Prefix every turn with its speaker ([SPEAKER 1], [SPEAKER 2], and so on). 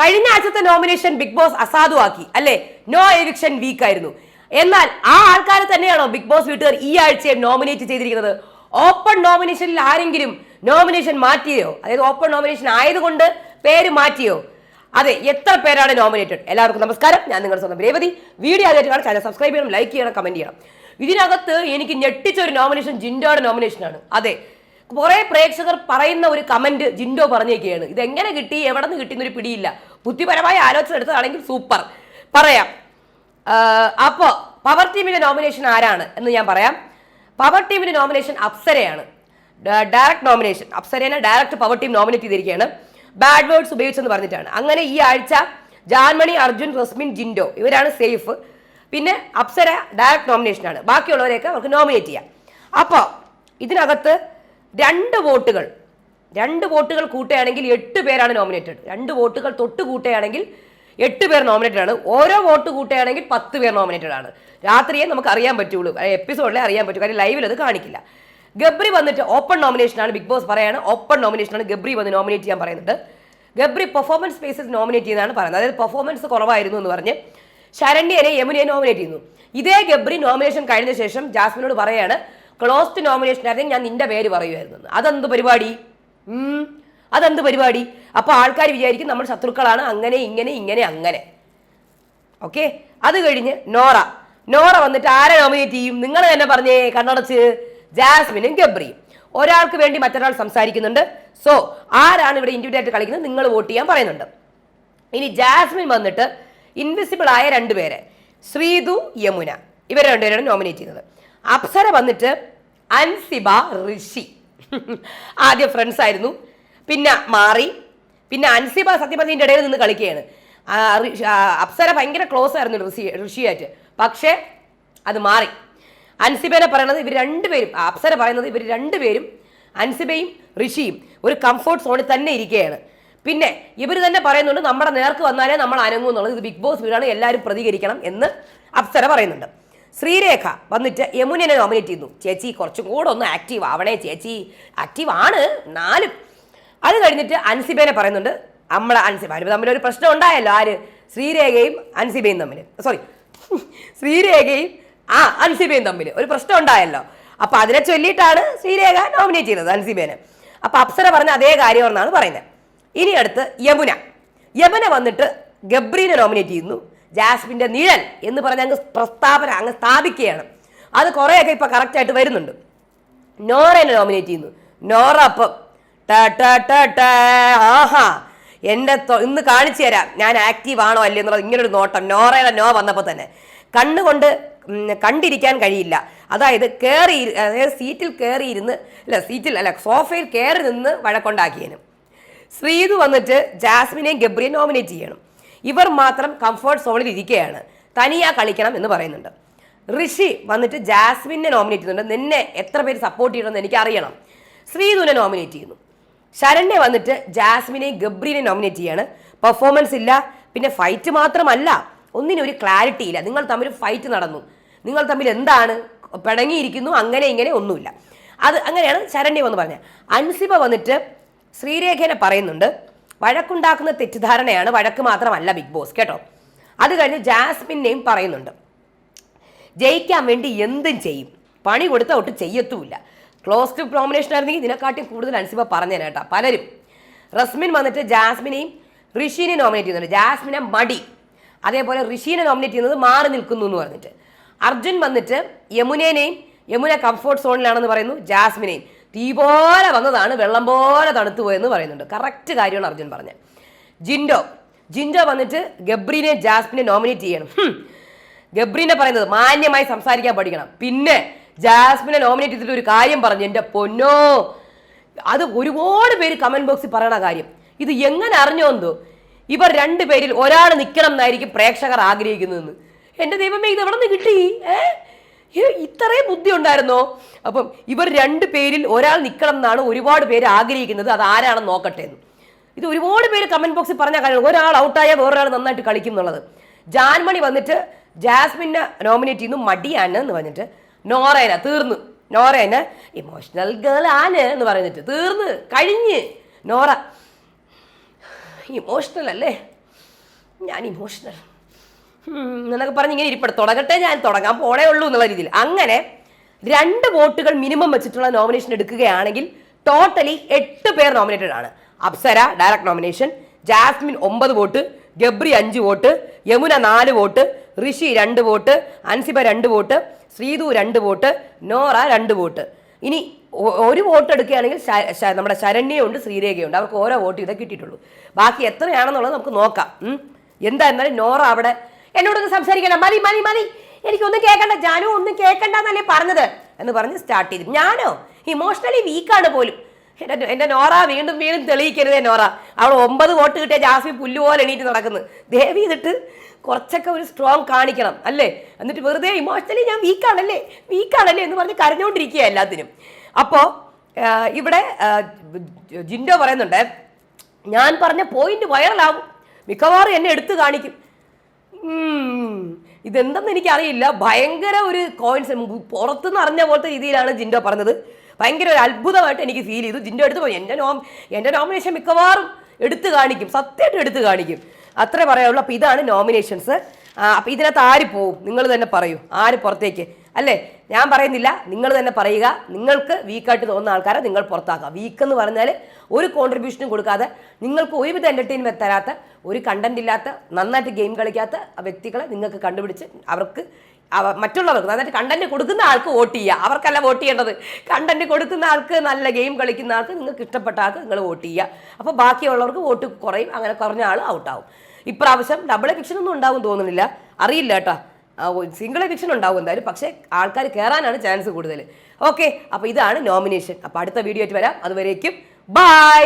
[SPEAKER 1] കഴിഞ്ഞ ആഴ്ചത്തെ nomination big boss അസാധുവാക്കി. അല്ലെ? നോ എവിക്ഷൻ വീക്ക് ആയിരുന്നു. എന്നാൽ ആ ആൾക്കാരെ തന്നെയാണോ ബിഗ് ബോസ് വീട്ടുകാർ ഈ ആഴ്ച നോമിനേറ്റ് ചെയ്തിരിക്കുന്നത്? ഓപ്പൺ നോമിനേഷനിൽ ആരെങ്കിലും നോമിനേഷൻ മാറ്റിയോ? അതായത് ഓപ്പൺ നോമിനേഷൻ ആയതുകൊണ്ട് പേര് മാറ്റിയോ? അതെ എത്ര പേരാണ് നോമിനേറ്റഡ് എല്ലാവർക്കും നമസ്കാരം. ഞാൻ നിങ്ങളുടെ സ്വന്തം രേവതി. വീഡിയോ ആദ്യമായിട്ട് കാണാൻ ചാനൽ സബ്സ്ക്രൈബ് ചെയ്യണം ലൈക്ക് ചെയ്യണം കമന്റ് ചെയ്യണം. ഇതിനകത്ത് എനിക്ക് ഞെട്ടിച്ച ഒരു നോമിനേഷൻ ജിൻഡോയുടെ നോമിനേഷനാണ് അതെ. കുറെ പ്രേക്ഷകർ പറയുന്ന ഒരു കമന്റ് ജിൻഡോ പറഞ്ഞേക്കുകയാണ്. ഇത് എങ്ങനെ കിട്ടി? എവിടെ നിന്ന് കിട്ടിയെന്നൊരു പിടിയില്ല. ബുദ്ധിപരമായ ആലോചന എടുത്തതാണെങ്കിൽ സൂപ്പർ. പറയാം. അപ്പോൾ പവർ ടീമിന്റെ നോമിനേഷൻ ആരാണ് എന്ന് ഞാൻ പറയാം. പവർ ടീമിന്റെ നോമിനേഷൻ അപ്സരയാണ്. ഡയറക്റ്റ് നോമിനേഷൻ അപ്സരേനെ ഡയറക്റ്റ് പവർ ടീം നോമിനേറ്റ് ചെയ്തിരിക്കുകയാണ്. ബാഡ് വേർഡ്സ് ഉപയോഗിച്ചെന്ന് പറഞ്ഞിട്ടാണ്. അങ്ങനെ ഈ ആഴ്ച ജാൻമണി അർജുൻ റസ്മിൻ ജിൻഡോ ഇവരാണ് സേഫ് പിന്നെ അപ്സര ഡയറക്റ്റ് നോമിനേഷനാണ് ബാക്കിയുള്ളവരെയൊക്കെ അവർക്ക് നോമിനേറ്റ് ചെയ്യാം. അപ്പോൾ ഇതിനകത്ത് രണ്ട് വോട്ടുകൾ രണ്ട് വോട്ടുകൾ കൂട്ടുകയാണെങ്കിൽ എട്ട് പേരാണ് നോമിനേറ്റഡ് രണ്ട് വോട്ടുകൾ തൊട്ട് കൂട്ടുകയാണെങ്കിൽ എട്ട് പേർ നോമിനേറ്റഡ് ആണ്. ഓരോ വോട്ട് കൂട്ടുകയാണെങ്കിൽ പത്ത് പേർ നോമിനേറ്റഡ് ആണ്. രാത്രിയെ നമുക്ക് അറിയാൻ പറ്റുള്ളൂ. എപ്പിസോഡിലെ അറിയാൻ പറ്റൂ. കാര്യം ലൈവിൽ അത് കാണിക്കില്ല. ഗബ്രി വന്നിട്ട് ഓപ്പൺ നോമിനേഷനാണ് ബിഗ് ബോസ് പറയാണ് ഓപ്പൺ നോമിനേഷനാണ് ഗബ്രി വന്ന് നോമിനേറ്റ് ചെയ്യാൻ പറയുന്നുണ്ട്. ഗബ്രി പെർഫോമൻസ് ബേസിസ് നോമിനേറ്റ് ചെയ്യുന്നതാണ് പറയുന്നത്. അതായത് പെർഫോമൻസ് കുറവായിരുന്നു എന്ന് പറഞ്ഞ് ശരണ്യനെ യമുനയെ നോമിനേറ്റ് ചെയ്യുന്നു. ഇതേ ഗബ്രി നോമിനേഷൻ കഴിഞ്ഞ ശേഷം ജാസ്മിനോട് പറയാണ് ക്ലോസ്ഡ് നോമിനേഷൻ ആയിരുന്നെങ്കിൽ ഞാൻ നിന്റെ പേര് പറയുമായിരുന്നു. അതെന്ത് പരിപാടി? അതെന്ത് പരിപാടി? അപ്പോൾ ആൾക്കാർ വിചാരിക്കും നമ്മൾ ശത്രുക്കളാണ്. അങ്ങനെ ഇങ്ങനെ ഇങ്ങനെ അങ്ങനെ. ഓക്കെ? അത് കഴിഞ്ഞ് നോറ. നോറ വന്നിട്ട് ആരെ നോമിനേറ്റ് ചെയ്യും? നിങ്ങൾ തന്നെ പറഞ്ഞേ കണ്ണടച്ച്. ജാസ്മിനും ഗബ്രിയും. ഒരാൾക്ക് വേണ്ടി മറ്റൊരാൾ സംസാരിക്കുന്നുണ്ട്. സോ ആരാണ് ഇവിടെ ഇൻഡിവിജ്വലായിട്ട് കളിക്കുന്നത്? നിങ്ങൾ വോട്ട് ചെയ്യാൻ പറയുന്നുണ്ട്. ഇനി ജാസ്മിൻ വന്നിട്ട് ഇൻവിസിബിൾ ആയ രണ്ടുപേരെ ശ്രീതു യമുന. ഇവരെ രണ്ടുപേരാണ് നോമിനേറ്റ് ചെയ്യുന്നത്. അപ്സര വന്നിട്ട് അൻസിബ ഋഷി. ആദ്യം ഫ്രണ്ട്സ് ആയിരുന്നു. പിന്നെ മാറി. പിന്നെ അൻസിബ സത്യപ്രതിന്റെ ഇടയിൽ നിന്ന് കളിക്കുകയാണ്. അപ്സര ഭയങ്കര ക്ലോസ് ആയിരുന്നു ഋഷി ഋഷിയായിട്ട്. പക്ഷേ അത് മാറി. അൻസിബേനെ പറയുന്നത് ഇവർ രണ്ടുപേരും അപ്സര പറയുന്നത് ഇവർ രണ്ടുപേരും അൻസിബയും ഋഷിയും ഒരു കംഫോർട്ട് സോണിൽ തന്നെ ഇരിക്കുകയാണ്. പിന്നെ ഇവർ തന്നെ പറയുന്നുണ്ട് നമ്മുടെ നേർക്ക് വന്നാലേ നമ്മൾ അനങ്ങൂ എന്നുള്ളത്. ഇത് ബിഗ് ബോസ് വീടാണ് എല്ലാവരും പ്രതികരിക്കണം എന്ന് അപ്സര പറയുന്നുണ്ട്. ശ്രീരേഖ വന്നിട്ട് യമുനെ നോമിനേറ്റ് ചെയ്യുന്നു. ചേച്ചി കുറച്ചും കൂടെ ഒന്ന് ആക്റ്റീവ് ആവണേ ചേച്ചി. ആക്റ്റീവ് ആണ് നാലും. അത് കഴിഞ്ഞിട്ട് അൻസിബേനെ പറയുന്നുണ്ട്. നമ്മളെ അൻസിബ അവർ തമ്മിൽ ഒരു പ്രശ്നം ഉണ്ടായല്ലോ ആര്? ശ്രീരേഖയും അൻസിബയും തമ്മിൽ സോറി ശ്രീരേഖയും ആ അൻസിബയും തമ്മിൽ ഒരു പ്രശ്നം ഉണ്ടായല്ലോ. അപ്പൊ അതിനെ ചൊല്ലിയിട്ടാണ് ശ്രീരേഖ നോമിനേറ്റ് ചെയ്തത് അൻസിബേനെ. അപ്പൊ അപ്സര പറഞ്ഞ അതേ കാര്യം എന്നാണ് പറയുന്നത്. ഇനി അടുത്ത് യമുന. യമുന വന്നിട്ട് ഗബ്രീനെ നോമിനേറ്റ് ചെയ്യുന്നു. ജാസ്മിന്റെ നിഴൽ എന്ന് പറഞ്ഞ് അങ്ങ് പ്രസ്താവന അങ്ങ് സ്ഥാപിക്കുകയാണ്. അത് കുറേയൊക്കെ ഇപ്പൊ കറക്റ്റായിട്ട് വരുന്നുണ്ട്. നോറേനെ നോമിനേറ്റ് ചെയ്യുന്നു. നോറ അപ്പം ആഹാ. എന്റെ ഇന്ന് കാണിച്ചു തരാം. ഞാൻ ആക്റ്റീവ് ആണോ അല്ലേ എന്നുള്ളത് ഇങ്ങനൊരു നോട്ടം. നോറയുടെ നോ വന്നപ്പോൾ തന്നെ. കണ്ണുകൊണ്ട് കണ്ടിരിക്കാൻ കഴിയില്ല. അതായത് കയറി അതായത് സീറ്റിൽ കയറിയിരുന്ന് അല്ല സീറ്റിൽ അല്ല സോഫയിൽ കയറി നിന്ന് വഴക്കൊണ്ടാക്കിയനും. ശ്രീതു വന്നിട്ട് ജാസ്മിനെയും ഗബ്രിയെയും നോമിനേറ്റ് ചെയ്യണം. ഇവർ മാത്രം കംഫർട്ട് സോണിൽ ഇരിക്കുകയാണ്. തനിയാ കളിക്കണം എന്ന് പറയുന്നുണ്ട്. ഋഷി വന്നിട്ട് ജാസ്മിനെ നോമിനേറ്റ് ചെയ്യുന്നുണ്ട്. നിന്നെ എത്ര പേര് സപ്പോർട്ട് ചെയ്യണമെന്ന് എനിക്ക് അറിയണം ശ്രീധുനെ നോമിനേറ്റ് ചെയ്യുന്നു. ശരണ്യ വന്നിട്ട് ജാസ്മിനെ ഗബ്രീനെ നോമിനേറ്റ് ചെയ്യാണ്. പെർഫോമൻസ് ഇല്ല. പിന്നെ ഫൈറ്റ് മാത്രമല്ല ഒന്നിനും ഒരു ക്ലാരിറ്റി ഇല്ല. നിങ്ങൾ തമ്മിൽ ഫൈറ്റ് നടന്നു. നിങ്ങൾ തമ്മിൽ എന്താണ്? പിണങ്ങിയിരിക്കുന്നു. അങ്ങനെ ഇങ്ങനെ ഒന്നുമില്ല. അത് അങ്ങനെയാണ് ശരണ്യ എന്ന് പറഞ്ഞത്. അൻസിബ വന്നിട്ട് ശ്രീരേഖനെ പറയുന്നുണ്ട്. വഴക്കുണ്ടാക്കുന്ന തെറ്റിദ്ധാരണയാണ് വഴക്ക് മാത്രമല്ല ബിഗ് ബോസ് കേട്ടോ? അത് കഴിഞ്ഞ് ജാസ്മിനെയും പറയുന്നുണ്ട്. ജയിക്കാൻ വേണ്ടി എന്തും ചെയ്യും. പണി കൊടുത്ത ഒട്ടും ചെയ്യത്തുമില്ല ക്ലോസ് ടു നോമിനേഷൻ ആയിരുന്നെങ്കിൽ ഇതിനെക്കാട്ടിയും കൂടുതൽ അൻസിബ പറഞ്ഞു കേട്ടോ. പലരും. റസ്മിൻ വന്നിട്ട് ജാസ്മിനെയും ഋഷിനെ നോമിനേറ്റ് ചെയ്യുന്നുണ്ട്. ജാസ്മിനെ മടി. അതേപോലെ ഋഷീനെ നോമിനേറ്റ് ചെയ്യുന്നത് മാറി നിൽക്കുന്നു എന്ന് പറഞ്ഞിട്ട്. അർജുൻ വന്നിട്ട് യമുനേനെയും യമുന കംഫോർട്ട് സോണിലാണെന്ന് പറയുന്നു ജാസ്മിനെയും. തീ പോലെ വന്നതാണ് വെള്ളം പോലെ തണുത്തു പോയെന്ന് പറയുന്നുണ്ട്. കറക്റ്റ് കാര്യമാണ് അർജുൻ പറഞ്ഞത്. ജിൻഡോ ജിൻഡോ വന്നിട്ട് ഗബ്രീനെ ജാസ്മിനെ നോമിനേറ്റ് ചെയ്യണം. ഗബ്രീനെ പറയുന്നത് മാന്യമായി സംസാരിക്കാൻ പഠിക്കണം. പിന്നെ ജാസ്മിനെ നോമിനേറ്റ് ചെയ്തിട്ട് ഒരു കാര്യം പറഞ്ഞു എന്റെ പൊന്നോ. അത് ഒരുപാട് പേര് കമന്റ് ബോക്സിൽ പറയണ കാര്യം. ഇത് എങ്ങനെ അറിഞ്ഞോ എന്തോ? ഇവർ രണ്ടു പേരിൽ ഒരാൾ നിൽക്കണം എന്നായിരിക്കും പ്രേക്ഷകർ ആഗ്രഹിക്കുന്നതെന്ന്. എന്റെ ദൈവമേ ഇത് എവിടെ നിന്ന് കിട്ടി? ഏ? ഏ, ഇത്രയും ബുദ്ധി ഉണ്ടായിരുന്നോ? അപ്പം ഇവർ രണ്ട് പേരിൽ ഒരാൾ നിൽക്കണം എന്നാണ് ഒരുപാട് പേര് ആഗ്രഹിക്കുന്നത്. അത് ആരാണെന്ന് നോക്കട്ടെ എന്ന്. ഇത് ഒരുപാട് പേര് കമന്റ് ബോക്സിൽ പറഞ്ഞ കാര്യങ്ങൾ. ഒരാൾ ഔട്ടായ വേറൊരാൾ നന്നായിട്ട് കളിക്കും എന്നുള്ളത്. ജാൻമണി വന്നിട്ട് ജാസ്മിനെ നോമിനേറ്റ് ചെയ്യുന്നു മടിയാണ് എന്ന് പറഞ്ഞിട്ട്. നോറേന തീർന്നു. നോറേന ഇമോഷണൽ ഗേൾ ആണ് എന്ന് പറഞ്ഞിട്ട്. തീർന്ന്. കഴിഞ്ഞ്. നോറ ഇമോഷണൽ അല്ലേ? ഞാൻ ഇമോഷണൽ എന്നൊക്കെ പറഞ്ഞ് ഇങ്ങനെ ഇരിപ്പട തുടങ്ങട്ടെ ഞാൻ തുടങ്ങാൻ പോണേ ഉള്ളൂ എന്നുള്ള രീതിയിൽ. അങ്ങനെ രണ്ട് വോട്ടുകൾ മിനിമം വെച്ചിട്ടുള്ള നോമിനേഷൻ എടുക്കുകയാണെങ്കിൽ ടോട്ടലി എട്ട് പേർ നോമിനേറ്റഡ് ആണ്. അപ്സര ഡയറക്ട് നോമിനേഷൻ ജാസ്മിൻ ഒമ്പത് വോട്ട് ഗബ്രി അഞ്ച് വോട്ട് യമുന നാല് വോട്ട് ഋഷി രണ്ട് വോട്ട് അൻസിബ രണ്ട് വോട്ട് ശ്രീതു രണ്ട് വോട്ട് നോറ രണ്ട് വോട്ട്. ഇനി ഒരു വോട്ട് എടുക്കുകയാണെങ്കിൽ നമ്മുടെ ശരണ്യയുണ്ട് ശ്രീരേഖയുണ്ട്. അവർക്ക് ഓരോ വോട്ട് ഇതേ കിട്ടിയിട്ടുള്ളൂ. ബാക്കി എത്രയാണെന്നുള്ളത് നമുക്ക് നോക്കാം. എന്തായിരുന്നാലും നോറ അവിടെ എന്നോടൊന്ന് സംസാരിക്കണം മതി മതി മതി. എനിക്കൊന്നും കേൾക്കണ്ട ജാനു ഒന്നും കേൾക്കണ്ടെന്നല്ലേ പറഞ്ഞത്. എന്ന് പറഞ്ഞ് സ്റ്റാർട്ട് ചെയ്തു. ഞാനോ? ഇമോഷണലി വീക്കാണ് പോലും. എന്റെ എന്റെ നോറ വീണ്ടും വീണ്ടും തെളിയിക്കരുതേ നോറ. അവൾ ഒമ്പത് വോട്ട് കിട്ടിയ ജാസ്മി പുല്ലുപോലെ എണീറ്റ് നടക്കുന്നു. ദേവി ഇതിട്ട് കുറച്ചൊക്കെ ഒരു സ്ട്രോങ് കാണിക്കണം അല്ലേ? എന്നിട്ട് വെറുതെ ഇമോഷണലി ഞാൻ വീക്കാണല്ലേ വീക്കാണല്ലേ എന്ന് പറഞ്ഞ് കരഞ്ഞുകൊണ്ടിരിക്കുക എല്ലാത്തിനും. അപ്പോൾ ഇവിടെ ജിൻഡോ പറയുന്നുണ്ട് ഞാൻ പറഞ്ഞ പോയിന്റ് വൈറലാവും മിക്കവാറും എന്നെ എടുത്തു കാണിക്കും. ഇതെന്തെന്ന് എനിക്കറിയില്ല. ഭയങ്കര ഒരു കോയിൻസ് പുറത്തുനിന്ന് അറിഞ്ഞ പോലത്തെ രീതിയിലാണ് ജിൻഡോ പറഞ്ഞത്. ഭയങ്കര ഒരു അത്ഭുതമായിട്ട് എനിക്ക് ഫീൽ ചെയ്തു. ജിൻഡോ എടുത്ത് പോയി എന്റെ നോം എന്റെ നോമിനേഷൻ മിക്കവാറും എടുത്തു കാണിക്കും. സത്യമായിട്ട് എടുത്തു കാണിക്കും. അത്രേ പറയാനുള്ളൂ. അപ്പോൾ ഇതാണ് നോമിനേഷൻസ് അപ്പോൾ ഇതിനകത്ത് ആര് പോവും? നിങ്ങൾ തന്നെ പറയൂ. ആര് പുറത്തേക്ക്? അല്ലേ? ഞാൻ പറയുന്നില്ല. നിങ്ങൾ തന്നെ പറയുക. നിങ്ങൾക്ക് വീക്കായിട്ട് തോന്നുന്ന ആൾക്കാരെ നിങ്ങൾ പുറത്താക്കുക. വീക്ക് എന്ന് പറഞ്ഞാൽ ഒരു കോൺട്രിബ്യൂഷനും കൊടുക്കാതെ നിങ്ങൾക്ക് ഒരുവിധ എന്റർടൈൻമെന്റ് തരാത്ത ഒരു കണ്ടന്റ് ഇല്ലാത്ത നന്നായിട്ട് ഗെയിം കളിക്കാത്ത വ്യക്തികളെ നിങ്ങൾക്ക് കണ്ടുപിടിച്ച് അവർക്ക് അവ മറ്റുള്ളവർക്ക് നന്നായിട്ട് കണ്ടന്റ് കൊടുക്കുന്ന ആൾക്ക് വോട്ട് ചെയ്യുക. അവർക്കല്ല വോട്ട് ചെയ്യേണ്ടത്. കണ്ടന്റ് കൊടുക്കുന്ന ആൾക്ക് നല്ല ഗെയിം കളിക്കുന്ന ആൾക്ക് നിങ്ങൾക്ക് ഇഷ്ടപ്പെട്ട ആൾക്ക് നിങ്ങൾ വോട്ട് ചെയ്യുക. അപ്പോൾ ബാക്കിയുള്ളവർക്ക് വോട്ട് കുറയും. അങ്ങനെ കുറഞ്ഞ ആൾ ഔട്ടാവും ഇപ്രാവശ്യം ഡബിൾ എഫിക്ഷൻ ഒന്നും ഉണ്ടാവും തോന്നുന്നില്ല. അറിയില്ല കേട്ടോ. സിംഗിൾ എവിക്ഷൻ ഉണ്ടാവും എന്തായാലും. പക്ഷേ ആൾക്കാർ കയറാനാണ് ചാൻസ് കൂടുതൽ ഓക്കെ അപ്പോൾ ഇതാണ് നോമിനേഷൻ അപ്പോൾ അടുത്ത വീഡിയോ ആയിട്ട് വരാം. അതുവരേക്കും ബൈ